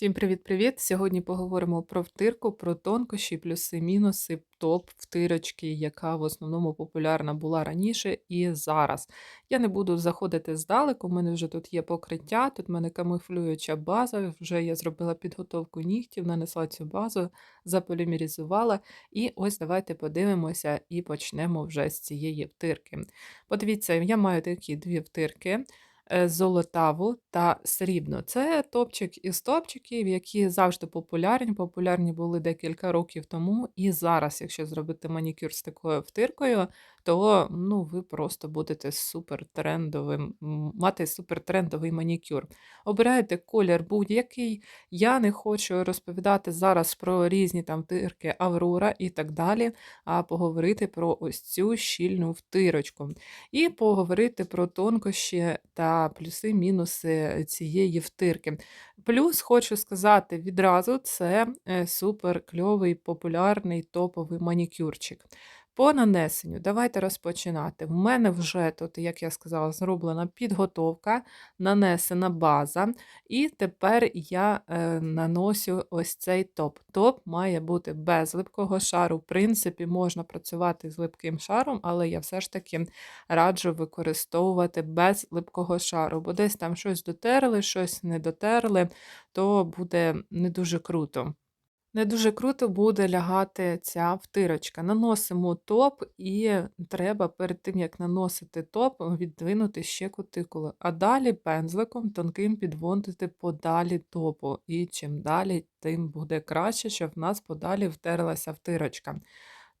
Всім привіт-привіт! Сьогодні поговоримо про втирку, про тонкощі, плюси, мінуси, топ втирочки, яка в основному популярна була раніше і зараз. Я не буду заходити здалеку, у мене вже тут є покриття, тут в мене камуфлююча база, вже я зробила підготовку нігтів, нанесла цю базу, заполімеризувала. І ось давайте подивимося і почнемо вже з цієї втирки. Подивіться, я маю такі дві втирки золотаву та срібну. Це топчик із топчиків, які завжди популярні. Популярні були декілька років тому. І зараз, якщо зробити манікюр з такою втиркою, то ну, ви просто будете супертрендовим, мати супертрендовий манікюр. Обирайте колір будь-який. Я не хочу розповідати зараз про різні там втирки Аврора і так далі, а поговорити про ось цю щільну втирочку. І поговорити про тонкощі та плюси-мінуси цієї втирки. Плюс хочу сказати відразу: це е, супер кльовий, популярний топовий манікюрчик. По нанесенню, давайте розпочинати. В мене вже тут, як я сказала, зроблена підготовка, нанесена база, і тепер я е, наносю ось цей топ. Топ має бути без липкого шару. В принципі, можна працювати з липким шаром, але я все ж таки раджу використовувати без липкого шару, бо десь там щось дотерли, щось не дотерли, то буде не дуже круто. Не дуже круто буде лягати ця втирочка. Наносимо топ, і треба перед тим, як наносити топ, віддвинути ще кутикули. А далі пензликом тонким підводити подалі топу. І чим далі, тим буде краще, щоб в нас подалі втерлася втирочка.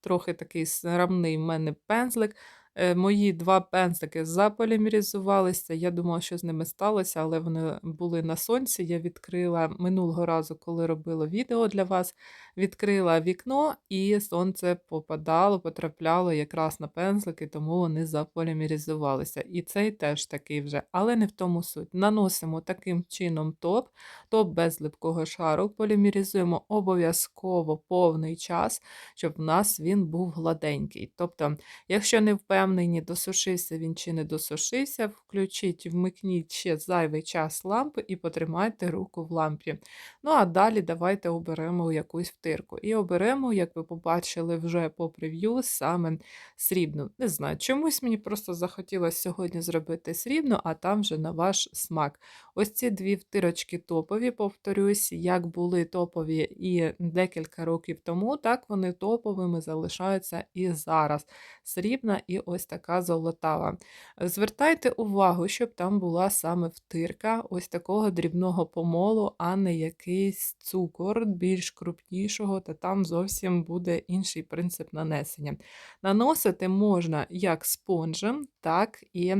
Трохи такий срамний в мене пензлик. Е, Мої два пензлики заполімеризувалися. Я думала, що з ними сталося, але вони були на сонці. Я відкрила минулого разу, коли робила відео для вас. Відкрила вікно, і сонце попадало, потрапляло якраз на пензлики, тому вони заполімеризувалися. І цей теж такий вже, але не в тому суть. Наносимо таким чином топ, топ без липкого шару, полімеризуємо обов'язково повний час, щоб в нас він був гладенький. Тобто, якщо не впевнені, досушився він чи не досушився, включіть, вмикніть ще зайвий час лампи і потримайте руку в лампі. Ну а далі давайте оберемо якусь втирку. І оберемо, як ви побачили вже по прев'ю, саме срібну. Не знаю, чомусь мені просто захотілося сьогодні зробити срібну, а там вже на ваш смак. Ось ці дві втирочки топові, повторюсь, як були топові і декілька років тому, так вони топовими залишаються і зараз. Срібна і ось така золотава. Звертайте увагу, щоб там була саме втирка ось такого дрібного помолу, а не якийсь цукор більш крупнішого, та там зовсім буде інший принцип нанесення. Наносити можна як спонжем, так і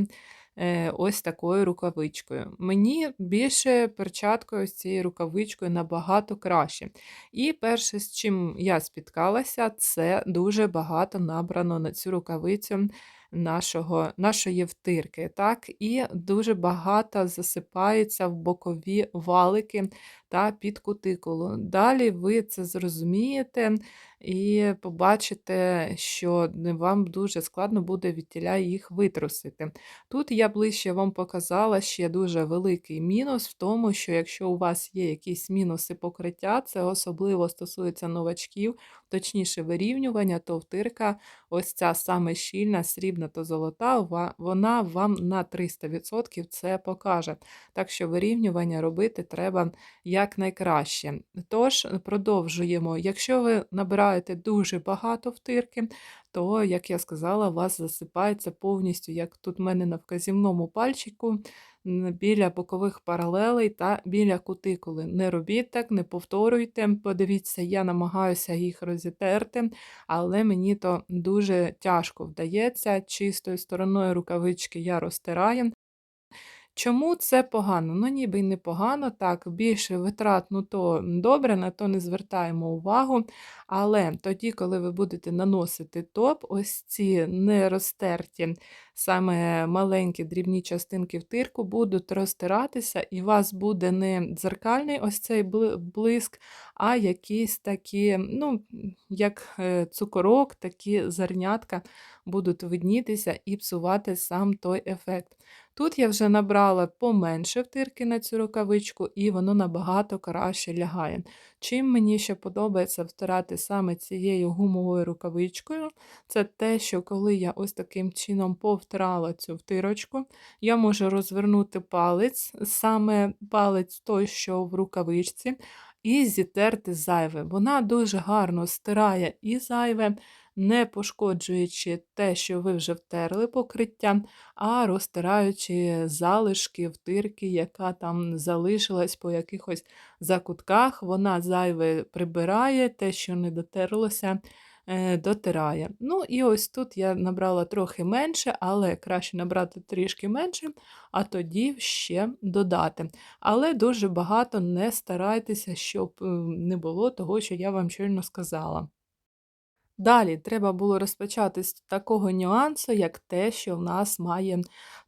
ось такою рукавичкою. Мені більше перчаткою з цією рукавичкою набагато краще. І перше, з чим я спіткалася, це дуже багато набрано на цю рукавицю нашого, нашої втирки. так, І дуже багато засипається в бокові валики та під кутикулу. Далі ви це зрозумієте і побачите, що вам дуже складно буде від тіля їх витрусити. Тут я ближче вам показала ще дуже великий мінус в тому, що якщо у вас є якісь мінуси покриття, це особливо стосується новачків, точніше вирівнювання, то втирка, ось ця саме щільна, срібна та золота, вона вам на 300% це покаже. Так що вирівнювання робити треба якнайкраще. Тож, продовжуємо. Якщо ви набираєте дуже багато втирки, то, як я сказала, у вас засипається повністю, як тут в мене на вказівному пальчику, біля бокових паралелей та біля кутикули. Не робіть так, не повторюйте. Подивіться, я намагаюся їх розітерти, але мені то дуже тяжко вдається. Чистою стороною рукавички я розтираю. Чому це погано? Ну, ніби й не погано, так, більше витрат, ну то добре, на то не звертаємо увагу. Але тоді, коли ви будете наносити топ, ось ці нерозтерті, саме маленькі дрібні частинки втирку будуть розтиратися, і у вас буде не дзеркальний ось цей блиск, а якісь такі, ну, як е, цукорок, такі зернятка будуть виднітися і псувати сам той ефект. Тут я вже набрала поменше втирки на цю рукавичку, і воно набагато краще лягає. Чим мені ще подобається втирати саме цією гумовою рукавичкою, це те, що коли я ось таким чином повтирала цю втирочку, я можу розвернути палець, саме палець той, що в рукавичці, і зітерти зайве. Вона дуже гарно стирає і зайве, не пошкоджуючи те, що ви вже втерли покриття, а розтираючи залишки втирки, яка там залишилась по якихось закутках. Вона зайве прибирає, те, що не дотерлося, е, дотирає. Ну, і ось тут я набрала трохи менше, але краще набрати трішки менше, а тоді ще додати. Але дуже багато не старайтеся, щоб е, не було того, що я вам щойно сказала. Далі треба було розпочати з такого нюансу, як те, що в нас має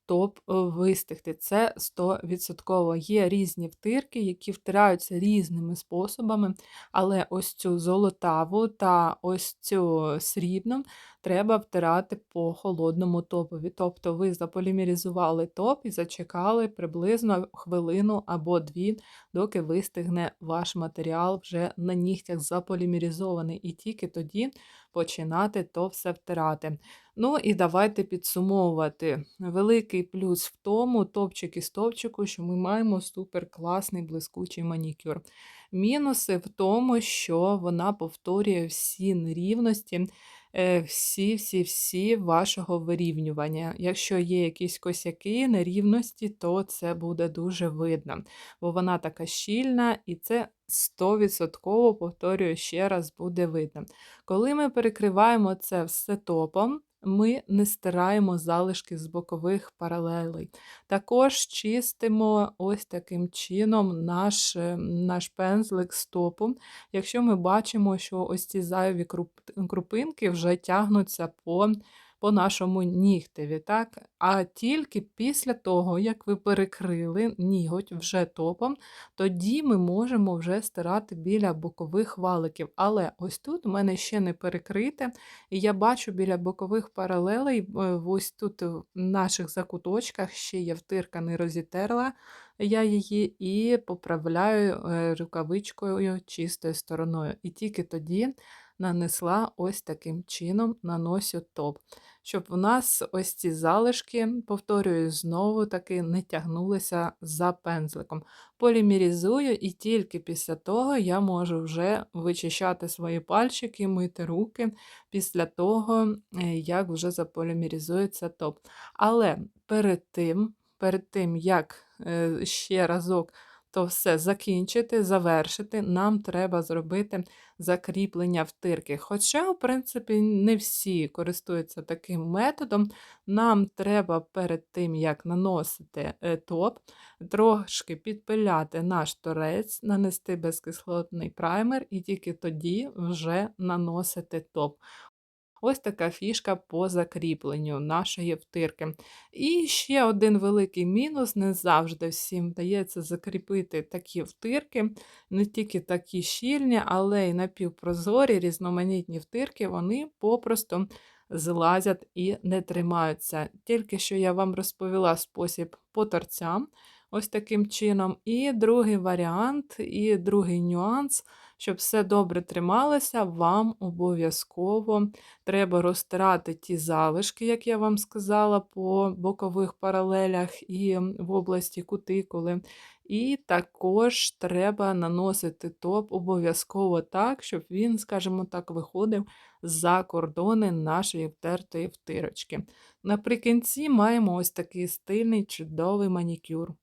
топ е, вистигти. Це 100%. Є різні втирки, які втираються різними способами, але ось цю золотаву та ось цю срібну треба втирати по холодному топові. Тобто ви заполімеризували топ і зачекали приблизно хвилину або дві, доки вистигне ваш матеріал вже на нігтях заполімеризований, і тільки тоді починати то все втирати. Ну і давайте підсумовувати. Великий плюс в тому, топчик і стопчику, що ми маємо супер класний блискучий манікюр. Мінуси в тому, що вона повторює всі нерівності, всі-всі-всі вашого вирівнювання. Якщо є якісь косяки, нерівності, то це буде дуже видно, бо вона така щільна і це 100%, повторюю ще раз, буде видно. Коли ми перекриваємо це все топом, ми не стираємо залишки з бокових паралелей. Також чистимо ось таким чином наш е, наш пензлик стопом, якщо ми бачимо, що ось ці зайві крупинки вже тягнуться по по нашому нігтеві. так? А тільки після того, як ви перекрили ніготь вже топом, тоді ми можемо вже стирати біля бокових валиків. Але ось тут у мене ще не перекрите, і я бачу біля бокових паралелей, е, ось тут в наших закуточках ще є втирка, не розітерла я її і поправляю е, рукавичкою чистою стороною. І тільки тоді нанесла ось таким чином наносю топ щоб у нас ось ці залишки, повторюю, знову таки не тягнулися за пензликом. Полімерізую, і тільки після того я можу вже вичищати свої пальчики, мити руки після того, е, як вже заполімерізується топ. Але перед тим, перед тим, як е, ще разок то все закінчити, завершити, нам треба зробити закріплення втирки. Хоча, в принципі, не всі користуються таким методом, нам треба перед тим, як наносити е, топ, трошки підпиляти наш торець, нанести безкислотний праймер, і тільки тоді вже наносити топ. Ось така фішка по закріпленню нашої втирки. І ще один великий мінус: не завжди всім вдається закріпити такі втирки, не тільки такі щільні, але й напівпрозорі, різноманітні втирки, вони попросту злазять і не тримаються. Тільки що я вам розповіла спосіб по торцям, ось таким чином. І другий варіант, і другий нюанс. Щоб все добре трималося, вам обов'язково треба розтирати ті залишки, як я вам сказала, по бокових паралелях і в області кутикули. І також треба наносити топ обов'язково так, щоб він, скажімо так, виходив за кордони нашої втертої втирочки. Наприкінці маємо ось такий стильний чудовий манікюр.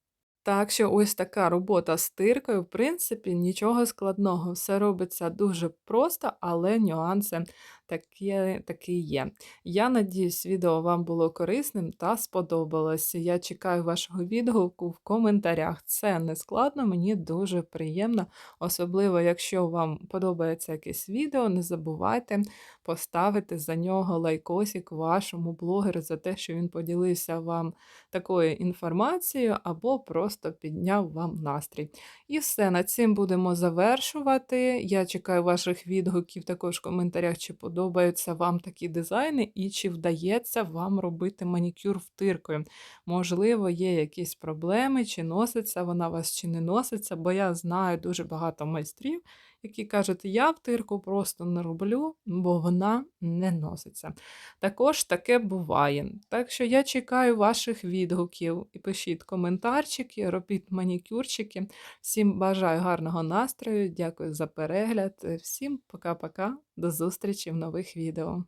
Так що ось така робота з тиркою, в принципі, нічого складного. Все робиться дуже просто, але нюанси такі, такі є. Я надіюсь, відео вам було корисним та сподобалось. Я чекаю вашого відгуку в коментарях. Це не складно, мені дуже приємно, особливо, якщо вам подобається якесь відео, не забувайте поставити за нього лайкосик вашому блогеру за те, що він поділився вам такою інформацією, або просто підняв вам настрій. І все, на цим будемо завершувати. Я чекаю ваших відгуків також в коментарях, чи подобається подобаються вам такі дизайни і чи вдається вам робити манікюр втиркою. Можливо, є якісь проблеми, чи носиться вона вас, чи не носиться, бо я знаю дуже багато майстрів, які кажуть, я втирку просто не роблю, бо вона не носиться. Також таке буває. Так що я чекаю ваших відгуків і пишіть коментарчики, робіть манікюрчики. Всім бажаю гарного настрою, дякую за перегляд. Всім пока-пока, до зустрічі в нових відео.